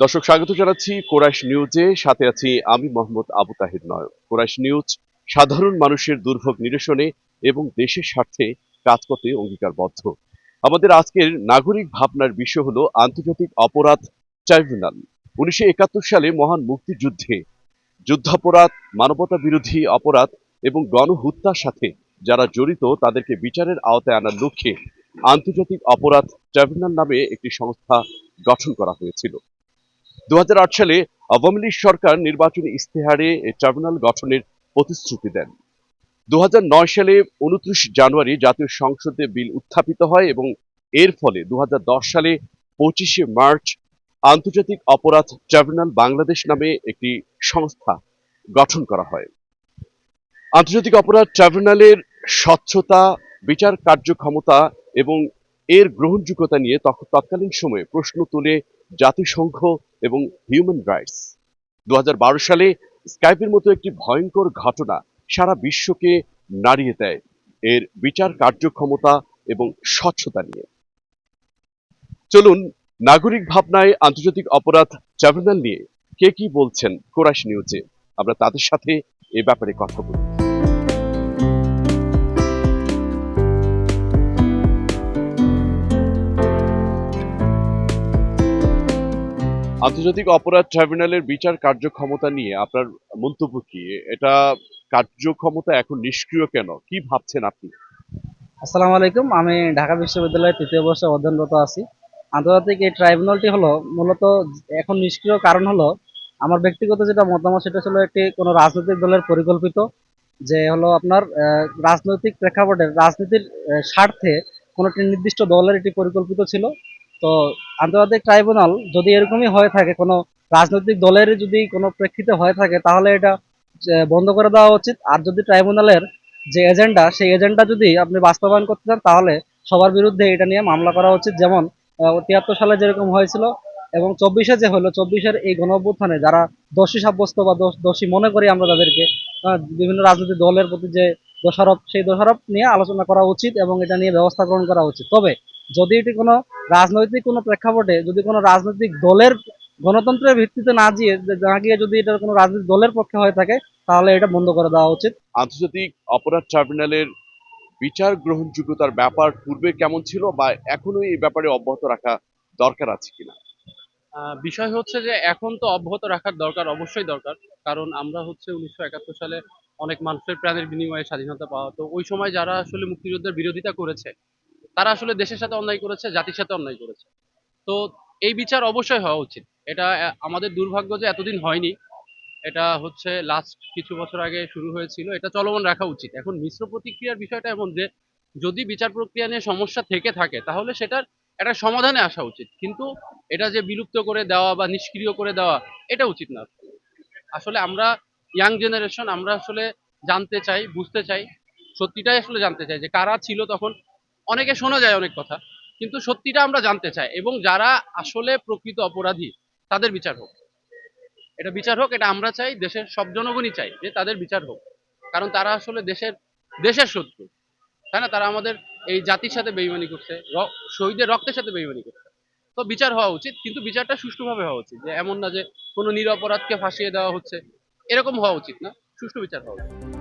দর্শক, স্বাগত জানাচ্ছি কোরাইশ নিউজে। সাথে আছি আমি মোহাম্মদ আবু তাহির নয়ন কোরাইশ নিউজ সাধারণ মানুষের দুর্ভোগ নিরসনে এবং দেশের স্বার্থে কাজ করতে অঙ্গীকারবদ্ধ। আমাদের আজকের নাগরিক ভাবনার বিষয় হলো আন্তর্জাতিক অপরাধ ট্রাইব্যুনাল। উনিশশো একাত্তর সালে মহান মুক্তিযুদ্ধে যুদ্ধাপরাধ, মানবতা বিরোধী অপরাধ এবং গণহত্যার সাথে যারা জড়িত, তাদেরকে বিচারের আওতায় আনার লক্ষ্যে আন্তর্জাতিক অপরাধ ট্রাইব্যুনাল নামে একটি সংস্থা গঠন করা হয়েছিল। দু হাজার আট সালে আওয়ামী লীগ সরকার নির্বাচনী ইস্তেহারে ট্রাইব্যুনাল গঠনের প্রতিশ্রুতি দেন। দুহাজার নয় সালে উনত্রিশ জানুয়ারি জাতীয় সংসদে বিল উত্থাপিত হয় এবং এর ফলে দুহাজার দশ সালে পঁচিশে মার্চ আন্তর্জাতিক অপরাধ ট্রাইব্যুনাল বাংলাদেশ নামে একটি সংস্থা গঠন করা হয়। আন্তর্জাতিক অপরাধ ট্রাইব্যুনালের স্বচ্ছতা, বিচার কার্যক্ষমতা এবং এর গ্রহণযোগ্যতা নিয়ে তৎকালীন সময়ে প্রশ্ন তুলে জাতিসংঘ এবং হিউম্যান রাইটস দু হাজার বারো সালে স্কাইপের মতো একটি ভয়ঙ্কর ঘটনা সারা বিশ্বকে নাড়িয়ে দেয়। এর বিচার কার্যক্ষমতা এবং স্বচ্ছতা নিয়ে। চলুন নাগরিক ভাবনায় আন্তর্জাতিক অপরাধ ট্রাইব্যুনাল নিয়ে কে কি বলছেন কোরাইশ নিউজে। আমরা তাদের সাথে এ ব্যাপারে কথা বলি আন্তর্জাতিক অপরাধ ট্রাইব্যুনালের বিচার কার্যক্ষমতা নিয়ে আপনার মন্তব্য কি? এটা কার্যক্ষমতা এখন নিষ্ক্রিয় কেন? কি ভাবছেন আপনি? আসসালামু আলাইকুম। আমি ঢাকা বিশ্ববিদ্যালয়ের তৃতীয় বর্ষে অধ্যয়নরত আছি। আন্তর্জাতিক এই ট্রাইব্যুনালটি হলো মূলত এখন নিষ্ক্রিয় কারণ হলো আমার ব্যক্তিগত যেটা মতামত, সেটা ছিল একটি কোনো রাজনৈতিক দলের পরিকল্পিত যে হলো আপনার রাজনৈতিক প্রেক্ষাপটে রাজনীতির স্বার্থে কোনো একটি নির্দিষ্ট দলের এটি পরিকল্পিত ছিল। তো আন্তর্জাতিক ট্রাইব্যুনাল যদি এরকমই হয়ে থাকে, কোনো রাজনৈতিক দলের যদি কোনো প্রেক্ষিতে হয়ে থাকে, তাহলে এটা বন্ধ করে দেওয়া উচিত। আর যদি ট্রাইব্যুনালের যে এজেন্ডা, সেই এজেন্ডা যদি আপনি বাস্তবায়ন করতে চান, তাহলে সবার বিরুদ্ধে এটা নিয়ে মামলা করা উচিত। যেমন তিয়াত্তর সালে যেরকম হয়েছিল এবং চব্বিশে যে হলো, চব্বিশের এই গণ অভ্যুত্থানে যারা দোষী সাব্যস্ত বা দোষ- মনে করি আমরা তাদেরকে বিভিন্ন রাজনৈতিক দলের প্রতি যে দোষারোপ সেই দোষারোপ নিয়ে আলোচনা করা উচিত এবং এটা নিয়ে ব্যবস্থা গ্রহণ করা উচিত। তবে যদি এটি কোনো রাজনৈতিক কোনো প্রেক্ষাপটে যদি কোনো রাজনৈতিক দলের গণতন্ত্রের ভিত্তিতে না গিয়ে না গিয়ে যদি এটা কোনো রাজনৈতিক দলের পক্ষে হয়ে থাকে তাহলে এটা বন্ধ করে দেওয়া উচিত। আন্তর্জাতিক অপরাধ ট্রাইব্যুনালের বিচার গ্রহণযোগ্যতার ব্যাপার পূর্বে কেমন ছিল বা এখনও এই ব্যাপারে অব্যাহত রাখা দরকার আছে কিনা? আহ, বিষয় হচ্ছে যে এখন তো অব্যাহত রাখার দরকার অবশ্যই দরকার। কারণ আমরা হচ্ছে উনিশশো একাত্তর সালে অনেক মানুষের প্রাণের বিনিময়ে স্বাধীনতা পাওয়া। তো ওই সময় যারা আসলে মুক্তিযুদ্ধের বিরোধিতা করেছে, তারা আসলে দেশের সাথে অন্যায় করেছে, জাতির সাথে অন্যায় করেছে। তো এই বিচার অবশ্যই হওয়া উচিত। এটা আমাদের দুর্ভাগ্য যে এতদিন হয়নি। এটা হচ্ছে লাস্ট কিছু বছর আগে শুরু হয়েছিল। এটা চলমান রাখা উচিত। এখন মিশ্র প্রতিক্রিয়ার বিষয়টা এমন যে, যদি বিচার প্রক্রিয়া নিয়ে সমস্যা থেকে থাকে, তাহলে সেটার একটা সমাধানে আসা উচিত। কিন্তু এটা যে বিলুপ্ত করে দেওয়া বা নিষ্ক্রিয় করে দেওয়া, এটা উচিত না। আসলে আমরা ইয়াং জেনারেশন আমরা আসলে জানতে চাই, বুঝতে চাই, সত্যিটাই আসলে জানতে চাই যে কারা ছিল তখন। অনেকে শোনা যায় অনেক কথা, কিন্তু সত্যিটা আমরা জানতে চাই এবং যারা আসলে প্রকৃত অপরাধী, তাদের বিচার হোক। এটা বিচার হোক, এটা আমরা চাই, দেশের সব জনগণই চাই যে তাদের বিচার হোক। কারণ তারা আসলে দেশের দেশের শত্রু। তাই না? তারা আমাদের এই জাতির সাথে বেইমানি করছে শহীদের রক্তের সাথে বেইমানি করছে। তো বিচার হওয়া উচিত, কিন্তু বিচারটা সুষ্ঠুভাবে হওয়া উচিত যে এমন না যে কোনো নিরপরাধকে ফাঁসিয়ে দেওয়া হচ্ছে। এরকম হওয়া উচিত না সুষ্ঠু বিচার হওয়া উচিত।